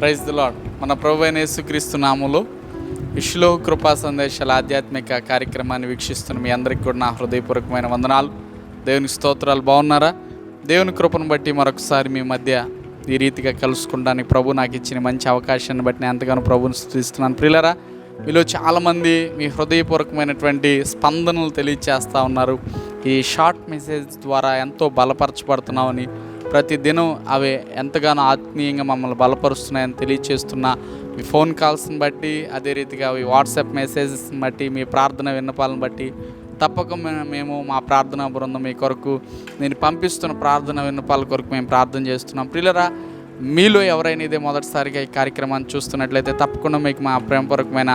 Praise the lord మన ప్రభు అయిన యేసుక్రీస్తు నామములో విశ్లో కృపా సందేశాల ఆధ్యాత్మిక కార్యక్రమాన్ని వీక్షిస్తున్న మీ అందరికీ కూడా నా హృదయపూర్వకమైన వందనాలు. దేవుని స్తోత్రాలు. బాగున్నారా? దేవుని కృపను బట్టి మరొకసారి మీ మధ్య ఈ రీతిగా కలుసుకోవడానికి ప్రభు నాకు ఇచ్చిన మంచి అవకాశాన్ని బట్టి నేను ఎంతగానో ప్రభుని స్థుతిస్తున్నాను ప్రియులరా మీలో చాలామంది మీ హృదయపూర్వకమైనటువంటి స్పందనలు తెలియచేస్తూ ఉన్నారు. ఈ షార్ట్ మెసేజ్ ద్వారా ఎంతో బలపరచబడుతున్నామని ప్రతి దినం అవి ఎంతగానో ఆత్మీయంగా మమ్మల్ని బలపరుస్తున్నాయని తెలియచేస్తున్న మీ ఫోన్ కాల్స్ని బట్టి అదే రీతిగా ఈ వాట్సాప్ మెసేజెస్ని బట్టి మీ ప్రార్థన విన్నపాలను బట్టి తప్పక మేము మా ప్రార్థనా బృందం మీ కొరకు నేను పంపిస్తున్న ప్రార్థన విన్నపాల కొరకు మేము ప్రార్థన చేస్తున్నాం. ప్రియులరా మీలో ఎవరైనా ఇదే మొదటిసారిగా ఈ కార్యక్రమాన్ని చూస్తున్నట్లయితే తప్పకుండా మీకు మా ప్రేమపూర్వకమైన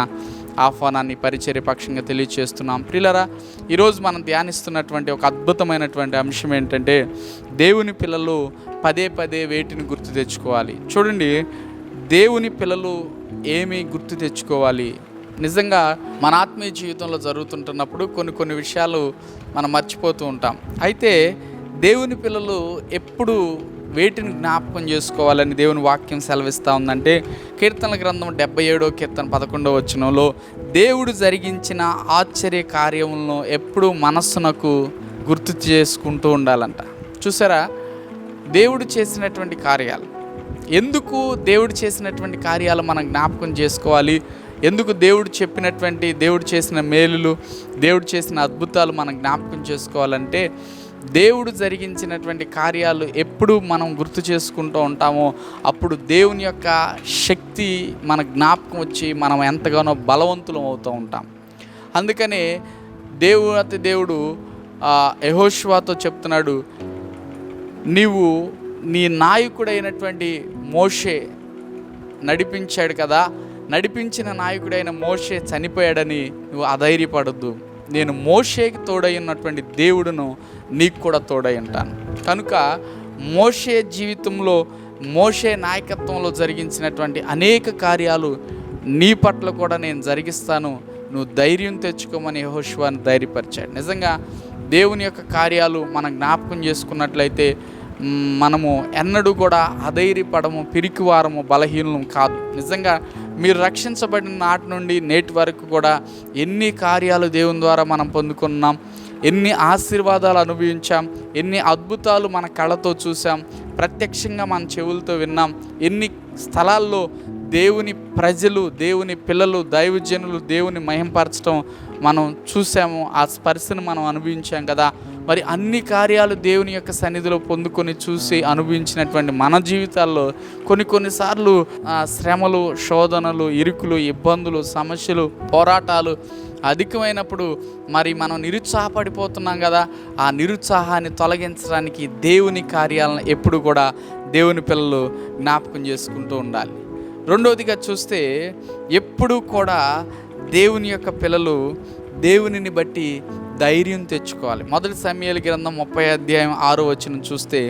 ఆహ్వానాన్ని పరిచర్య పక్షంగా తెలియజేస్తున్నాం ప్రియులరా ఈరోజు మనం ధ్యానిస్తున్నటువంటి ఒక అద్భుతమైనటువంటి అంశం ఏంటంటే దేవుని పిల్లలు పదే పదే వేటిని గుర్తు తెచ్చుకోవాలి. చూడండి దేవుని పిల్లలు ఏమి గుర్తు తెచ్చుకోవాలి? నిజంగా మన ఆత్మీయ జీవితంలో జరుగుతుంటున్నప్పుడు కొన్ని కొన్ని విషయాలు మనం మర్చిపోతూ ఉంటాం. అయితే దేవుని పిల్లలు ఎప్పుడు వేటిని జ్ఞాపకం చేసుకోవాలని దేవుని వాక్యం సెలవిస్తూ ఉందంటే కీర్తనల గ్రంథం డెబ్బై ఏడో కీర్తన పదకొండవ వచనంలో దేవుడు జరిగించిన ఆశ్చర్య కార్యములను ఎప్పుడూ మనస్సునకు గుర్తు చేసుకుంటూ ఉండాలంట. చూసారా? దేవుడు చేసినటువంటి కార్యాలు. ఎందుకు దేవుడు చేసినటువంటి కార్యాలు మనం జ్ఞాపకం చేసుకోవాలి? ఎందుకు దేవుడు చెప్పినటువంటి దేవుడు చేసిన మేలులు దేవుడు చేసిన అద్భుతాలు మనం జ్ఞాపకం చేసుకోవాలంటే దేవుడు జరిగించినటువంటి కార్యాలు ఎప్పుడు మనం గుర్తు చేసుకుంటూ ఉంటామో అప్పుడు దేవుని యొక్క శక్తి మన జ్ఞాపకం వచ్చి మనం ఎంతగానో బలవంతులం అవుతూ ఉంటాం. అందుకనే దేవు అతి దేవుడు యహోష్వాతో చెప్తున్నాడు నీవు నీ నాయకుడైనటువంటి మోషే నడిపించాడు కదా నడిపించిన నాయకుడైన మోషే చనిపోయాడని నువ్వు అధైర్యపడద్దు. నేను మోషేకి తోడై ఉన్నటువంటి దేవుడును నీకు కూడా తోడై ఉంటాను. కనుక మోషే జీవితంలో మోషే నాయకత్వంలో జరిగించినటువంటి అనేక కార్యాలు నీ పట్ల కూడా నేను జరిగిస్తాను. నువ్వు ధైర్యం తెచ్చుకోమని యెహోషువాని ధైర్యపరిచాడు. నిజంగా దేవుని యొక్క కార్యాలు మనం జ్ఞాపకం చేసుకున్నట్లయితే మనము ఎన్నడూ కూడా అధైర్యపడము పిరికివారము బలహీనం కాదు. నిజంగా మీరు రక్షించబడిన నాటి నుండి నేటి వరకు కూడా ఎన్ని కార్యాలు దేవుని ద్వారా మనం పొందుకున్నాం ఎన్ని ఆశీర్వాదాలు అనుభవించాం ఎన్ని అద్భుతాలు మన కళ్ళతో చూసాం ప్రత్యక్షంగా మన చెవులతో విన్నాం ఎన్ని స్థలాల్లో దేవుని ప్రజలు దేవుని పిల్లలు దైవజనులు దేవుని మహింపరచడం మనం చూసాము ఆ స్పర్శను మనం అనుభవించాం కదా. మరి అన్ని కార్యాలు దేవుని యొక్క సన్నిధిలో పొందుకొని చూసి అనుభవించినటువంటి మన జీవితాల్లో కొన్ని కొన్నిసార్లు శ్రమలు శోధనలు ఇరుకులు ఇబ్బందులు సమస్యలు పోరాటాలు అధికమైనప్పుడు మరి మనం నిరుత్సాహపడిపోతున్నాం కదా ఆ నిరుత్సాహాన్ని తొలగించడానికి దేవుని కార్యాలను ఎప్పుడు కూడా దేవుని పిల్లలు జ్ఞాపకం చేసుకుంటూ ఉండాలి. రెండవదిగా చూస్తే ఎప్పుడు కూడా దేవుని యొక్క పిల్లలు దేవునిని బట్టి ధైర్యం తెచ్చుకోవాలి. మొదటి సమయాల గ్రంథం ముప్పై అధ్యాయం ఆరు వచ్చిన చూస్తే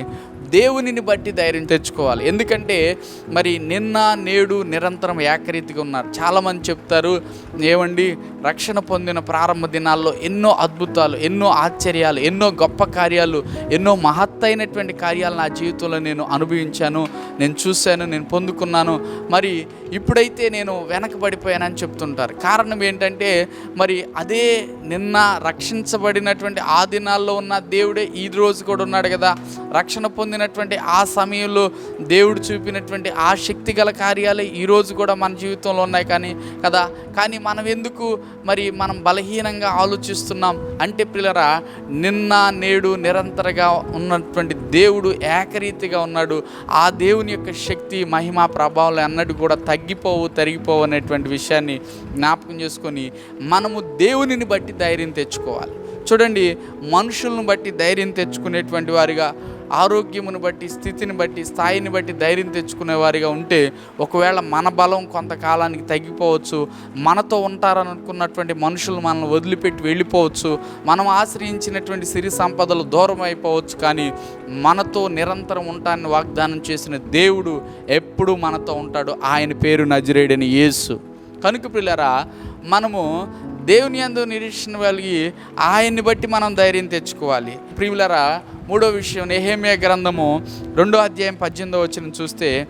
దేవునిని బట్టి ధైర్యం తెచ్చుకోవాలి. ఎందుకంటే మరి నిన్న నేడు నిరంతరం ఏకరీతిగా ఉన్నారు. చాలామంది చెప్తారు ఏమండి రక్షణ పొందిన ప్రారంభ దినాల్లో ఎన్నో అద్భుతాలు ఎన్నో ఆశ్చర్యాలు ఎన్నో గొప్ప కార్యాలు ఎన్నో మహత్తైనటువంటి కార్యాలు నా జీవితంలో నేను అనుభవించాను నేను చూశాను నేను పొందుకున్నాను. మరి ఇప్పుడైతే నేను వెనకబడిపోయానని చెప్తుంటారు. కారణం ఏంటంటే మరి అదే నిన్న రక్షించబడినటువంటి ఆ దినాల్లో ఉన్న దేవుడే ఈ రోజు కూడా ఉన్నాడు కదా. రక్షణ పొందిన పొందినటువంటి ఆ సమయంలో దేవుడు చూపినటువంటి ఆ శక్తి గల కార్యాలే ఈ రోజు కూడా మన జీవితంలో ఉన్నాయి కానీ కదా? కానీ మనం ఎందుకు మరి మనం బలహీనంగా ఆలోచిస్తున్నాం? అంటే పిల్లరా నిన్న నేడు నిరంతరగా ఉన్నటువంటి దేవుడు ఏకరీతిగా ఉన్నాడు. ఆ దేవుని యొక్క శక్తి మహిమ ప్రభావాలు అన్నట్టు కూడా తగ్గిపోవు తరిగిపోవు అనేటువంటి విషయాన్ని జ్ఞాపకం చేసుకొని మనము దేవునిని బట్టి ధైర్యం తెచ్చుకోవాలి. చూడండి మనుషులను బట్టి ధైర్యం తెచ్చుకునేటువంటి వారిగా ఆరోగ్యమును బట్టి స్థితిని బట్టి స్థాయిని బట్టి ధైర్యం తెచ్చుకునే వారిగా ఉంటే ఒకవేళ మన బలం కొంతకాలానికి తగ్గిపోవచ్చు మనతో ఉంటారని అనుకున్నటువంటి మనుషులు మనల్ని వదిలిపెట్టి వెళ్ళిపోవచ్చు మనం ఆశ్రయించినటువంటి సిరి సంపదలు దూరం అయిపోవచ్చు కానీ మనతో నిరంతరం ఉంటానని వాగ్దానం చేసిన దేవుడు ఎప్పుడూ మనతో ఉంటాడు. ఆయన పేరు నజరేడని యేసు. కనుక పిల్లరా మనము దేవుని అందు నిరీక్షణ కలిగి ఆయన్ని బట్టి మనం ధైర్యం తెచ్చుకోవాలి. ప్రియులరా మూడో విషయం నెహేమియా గ్రంథము రెండో అధ్యాయం పద్దెనిమిదో వచ్చిన చూస్తే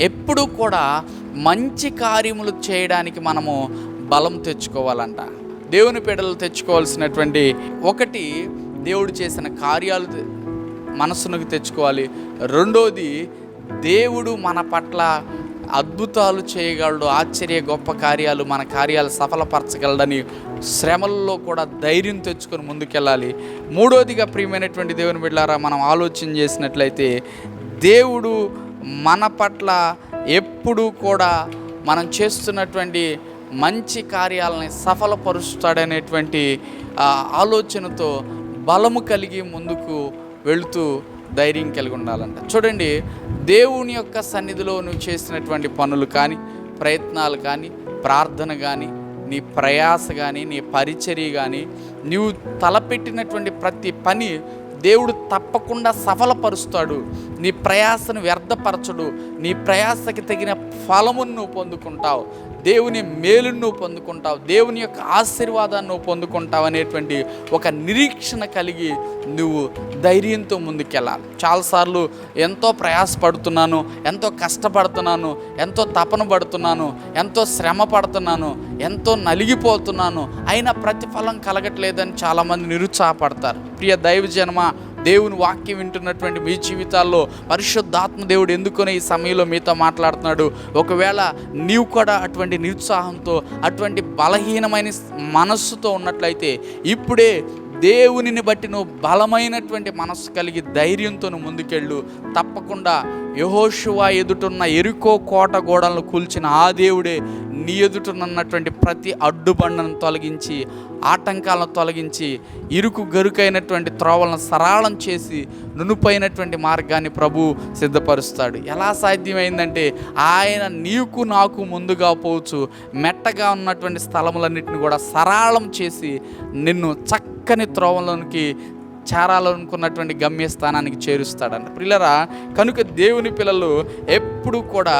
ఎప్పుడు కూడా మంచి కార్యములు చేయడానికి మనము బలం తెచ్చుకోవాలంట. దేవుని పెడలు తెచ్చుకోవాల్సినటువంటి ఒకటి దేవుడు చేసిన కార్యాలు తె- మనస్సునకు తెచ్చుకోవాలి. రెండోది దేవుడు మన పట్ల అద్భుతాలు చేయగలడు ఆశ్చర్య గొప్ప కార్యాలు మన కార్యాలు సఫలపరచగలడని శ్రమల్లో కూడా ధైర్యం తెచ్చుకొని ముందుకెళ్ళాలి. మూడోదిగా ప్రియమైనటువంటి దేవుని బిడ్డారా మనం ఆలోచన చేసినట్లయితే దేవుడు మన పట్ల ఎప్పుడూ కూడా మనం చేస్తున్నటువంటి మంచి కార్యాలని సఫలపరుస్తాడనేటువంటి ఆ, ఆలోచనతో బలము కలిగి ముందుకు వెళుతూ ధైర్యం కలిగి ఉండాలంట. చూడండి దేవుని యొక్క సన్నిధిలో నువ్వు చేసినటువంటి పనులు కానీ ప్రయత్నాలు కానీ ప్రార్థన కానీ నీ ప్రయాస కానీ నీ పరిచర్య కానీ నీవు తలపెట్టినటువంటి ప్రతి పని దేవుడు తప్పకుండా సఫలపరుస్తాడు. నీ ప్రయాసను వ్యర్థపరచడు. నీ ప్రయాసకి తగిన ఫలమును నువ్వు పొందుకుంటావు. దేవుని మేలును నువ్వు పొందుకుంటావు దేవుని యొక్క ఆశీర్వాదాన్ని నువ్వు పొందుకుంటావు అనేటువంటి ఒక నిరీక్షణ కలిగి నువ్వు ధైర్యంతో ముందుకెళ్ళాలి. చాలాసార్లు ఎంతో ప్రయాసపడుతున్నాను ఎంతో కష్టపడుతున్నాను ఎంతో తపన పడుతున్నాను ఎంతో శ్రమ పడుతున్నాను ఎంతో నలిగిపోతున్నాను అయినా ప్రతిఫలం కలగట్లేదని చాలామంది నిరుత్సాహపడతారు. ప్రియ దైవ జన్మ దేవుని వాక్యం వింటున్నటువంటి మీ జీవితాల్లో పరిశుద్ధాత్మ దేవుడు ఎందుకని ఈ సమయంలో మీతో మాట్లాడుతున్నాడు? ఒకవేళ నీవు కూడా అటువంటి నిరుత్సాహంతో అటువంటి బలహీనమైన మనస్సుతో ఉన్నట్లయితే ఇప్పుడే దేవునిని బట్టి నువ్వు బలమైనటువంటి మనస్సు కలిగి ధైర్యంతో ముందుకెళ్ళు. తప్పకుండా యహోషువా ఎదుటున్న ఎరుకో కోట గోడలను కూల్చిన ఆ దేవుడే నీ ఎదుటనున్నటువంటి ప్రతి అడ్డుబండను తొలగించి ఆటంకాలను తొలగించి ఇరుకు గరుకైనటువంటి త్రోవలను సరళం చేసి నునుపైనటువంటి మార్గాన్ని ప్రభు సిద్ధపరుస్తాడు. ఎలా సాధ్యమైందంటే ఆయన నీకు నాకు ముందుగా పోవచ్చు. మెట్టగా ఉన్నటువంటి స్థలములన్నింటిని కూడా సరళం చేసి నిన్ను చక్క చక్కని త్రోవలోనికి చేరాలనుకున్నటువంటి గమ్యస్థానానికి చేరుస్తాడంట పిల్లరా కనుక దేవుని పిల్లలు ఎప్పుడు కూడా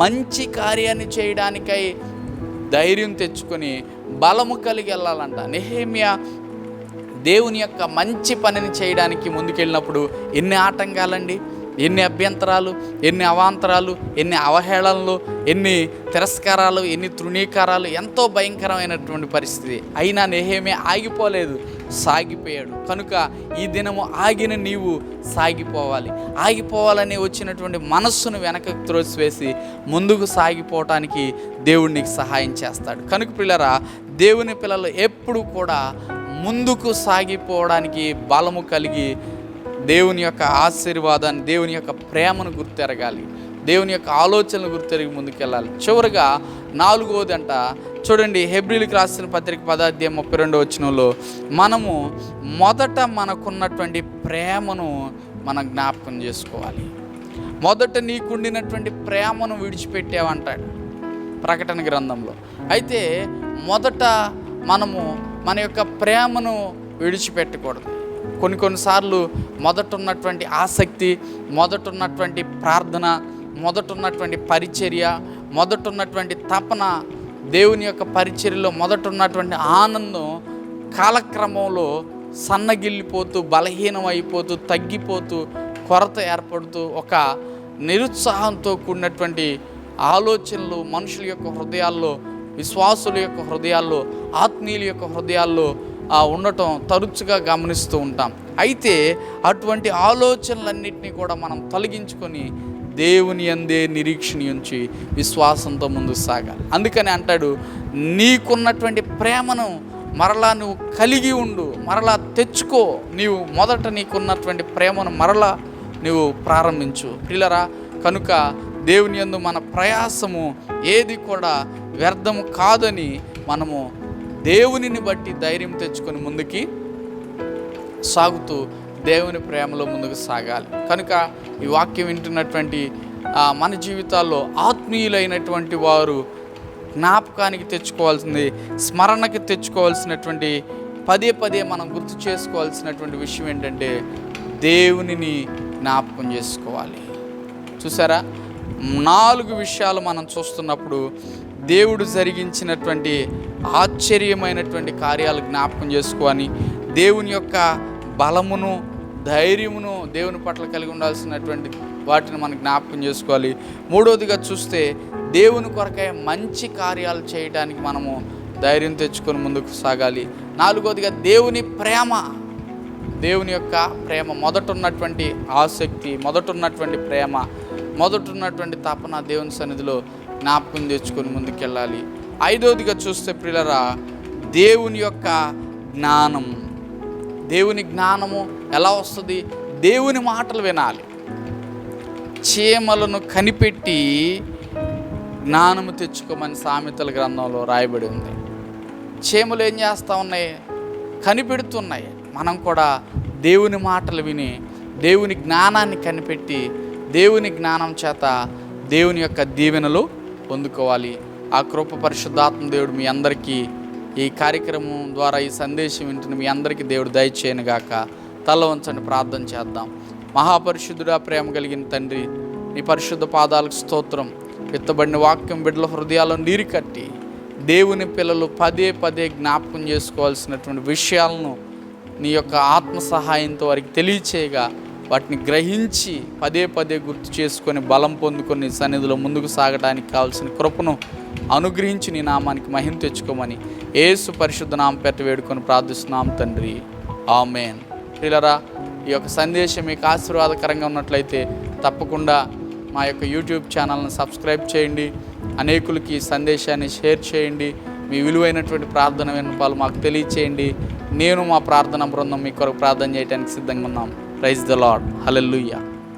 మంచి కార్యాన్ని చేయడానికై ధైర్యం తెచ్చుకొని బలము కలిగి వెళ్ళాలంట. నెహేమియా దేవుని యొక్క మంచి పనిని చేయడానికి ముందుకెళ్ళినప్పుడు ఎన్ని ఆటంకాలండి? ఎన్ని అభ్యంతరాలు ఎన్ని అవాంతరాలు ఎన్ని అవహేళనలు ఎన్ని తిరస్కారాలు ఎన్ని తృణీకారాలు ఎంతో భయంకరమైనటువంటి పరిస్థితి. అయినా నెహేమే ఆగిపోలేదు. సాగిపోయాడు. కనుక ఈ దినము ఆగిన నీవు సాగిపోవాలి. ఆగిపోవాలని వచ్చినటువంటి మనస్సును వెనకకు త్రోసివేసి ముందుకు సాగిపోవటానికి దేవుడు నీకు సహాయం చేస్తాడు. కనుక పిల్లరా దేవుని పిల్లలు ఎప్పుడు కూడా ముందుకు సాగిపోవడానికి బలము కలిగి దేవుని యొక్క ఆశీర్వాదాన్ని దేవుని యొక్క ప్రేమను గుర్తెరగాలి. దేవుని యొక్క ఆలోచనలు గుర్తెరిగి ముందుకెళ్ళాలి. చివరిగా నాలుగవది అంట చూడండి హెబ్రిల్కి రాసిన పత్రిక పదార్థం ముప్పై రెండు వచనంలో మనము మొదట మనకున్నటువంటి ప్రేమను మనం జ్ఞాపకం చేసుకోవాలి. మొదట నీకుండినటువంటి ప్రేమను విడిచిపెట్టావంటాడు ప్రకటన గ్రంథంలో. అయితే మొదట మనము మన యొక్క ప్రేమను విడిచిపెట్టకూడదు. కొన్ని కొన్నిసార్లు మొదట ఉన్నటువంటి ఆసక్తి మొదట ఉన్నటువంటి ప్రార్థన మొదట ఉన్నటువంటి పరిచర్య మొదట ఉన్నటువంటి తపన దేవుని యొక్క పరిచర్యలో మొదట ఉన్నటువంటి ఆనందం కాలక్రమంలో సన్నగిల్లిపోతూ బలహీనం అయిపోతూ తగ్గిపోతూ కొరత ఏర్పడుతూ ఒక నిరుత్సాహంతో కూడినటువంటి ఆలోచనలు మనుషుల యొక్క హృదయాల్లో విశ్వాసుల యొక్క హృదయాల్లో ఆత్మీయుల యొక్క హృదయాల్లో ఉండటం తరచుగా గమనిస్తూ ఉంటాం. అయితే అటువంటి ఆలోచనలన్నింటినీ కూడా మనం తొలగించుకొని దేవుని అందే నిరీక్షణ ఉంచి విశ్వాసంతో ముందుకు సాగాలి అందుకని అంటాడు నీకున్నటువంటి ప్రేమను మరలా నువ్వు కలిగి ఉండు మరలా తెచ్చుకో. నీవు మొదట నీకున్నటువంటి ప్రేమను మరలా నువ్వు ప్రారంభించు. పిల్లరా కనుక దేవుని యందు మన ప్రయాసము ఏది కూడా వ్యర్థము కాదని మనము దేవునిని బట్టి ధైర్యం తెచ్చుకొని ముందుకి సాగుతూ దేవుని ప్రేమలో ముందుకు సాగాలి. కనుక ఈ వాక్యం వింటున్నటువంటి మన జీవితాల్లో ఆత్మీయులైనటువంటి వారు జ్ఞాపకానికి తెచ్చుకోవాల్సింది స్మరణకి తెచ్చుకోవాల్సినటువంటి పదే పదే మనం గుర్తు చేసుకోవాల్సినటువంటి విషయం ఏంటంటే దేవునిని జ్ఞాపకం చేసుకోవాలి. చూసారా? నాలుగు విషయాలు మనం చూస్తున్నప్పుడు దేవుడు జరిగించినటువంటి ఆశ్చర్యమైనటువంటి కార్యాలు జ్ఞాపకం చేసుకొని దేవుని యొక్క బలమును ధైర్యమును దేవుని పట్ల కలిగి ఉండాల్సినటువంటి వాటిని మనం జ్ఞాపకం చేసుకోవాలి. మూడవదిగా చూస్తే దేవుని కొరకై మంచి కార్యాలు చేయడానికి మనము ధైర్యం తెచ్చుకొని ముందుకు సాగాలి. నాలుగవదిగా దేవుని ప్రేమ. దేవుని యొక్క ప్రేమ. మొదట ఉన్నటువంటి ఆసక్తి మొదట ఉన్నటువంటి ప్రేమ మొదట ఉన్నటువంటి తపన దేవుని సన్నిధిలో జ్ఞాపకం తెచ్చుకొని ముందుకెళ్ళాలి. ఐదవదిగా చూస్తే ప్రిలరా దేవుని యొక్క జ్ఞానం. దేవుని జ్ఞానము ఎలా వస్తుంది? దేవుని మాటలు వినాలి. చీమలను కనిపెట్టి జ్ఞానము తెచ్చుకోమని సామెతల గ్రంథంలో రాయబడి ఉంది. చీమలు ఏం చేస్తూ ఉన్నాయి? కనిపెడుతున్నాయి. మనం కూడా దేవుని మాటలు విని దేవుని జ్ఞానాన్ని కనిపెట్టి దేవుని జ్ఞానం చేత దేవుని యొక్క దీవెనలు పొందుకోవాలి. ఆ కృప పరిశుద్ధాత్మ దేవుడు మీ అందరికీ ఈ కార్యక్రమం ద్వారా ఈ సందేశం వింటున్న మీ అందరికీ దేవుడు దయచేయను గాక. తల వంచండి ప్రార్థన చేద్దాం. మహాపరిశుద్ధుడా ప్రేమ కలిగిన తండ్రి నీ పరిశుద్ధ పాదాలకు స్తోత్రం. విత్తబడిన వాక్యం బిడ్డల హృదయాల్లో నీరు కట్టి దేవుని పిల్లలు పదే పదే జ్ఞాపకం చేసుకోవాల్సినటువంటి విషయాలను నీ యొక్క ఆత్మ సహాయంతో వారికి తెలియచేయగా వాటిని గ్రహించి పదే పదే గుర్తు చేసుకొని బలం పొందుకొని సన్నిధిలో ముందుకు సాగడానికి కావాల్సిన కృపను అనుగ్రహించి నీ నామానికి మహిమ తెచ్చుకోమని ఏసు పరిశుద్ధ నామ పెట్ట వేడుకొని ప్రార్థిస్తున్నాం తండ్రి. ఆమెన్. పిల్లరా ఈ యొక్క సందేశం మీకు ఆశీర్వాదకరంగా ఉన్నట్లయితే తప్పకుండా మా యొక్క యూట్యూబ్ ఛానల్ని సబ్స్క్రైబ్ చేయండి. అనేకులకి ఈ సందేశాన్ని షేర్ చేయండి. మీ విలువైనటువంటి ప్రార్థన వినపాలు మాకు తెలియచేయండి. నేను మా ప్రార్థన బృందం మీ కొరకు ప్రార్థన చేయడానికి సిద్ధంగా ఉన్నాం. Praise the lord హలెల్లుయ్యా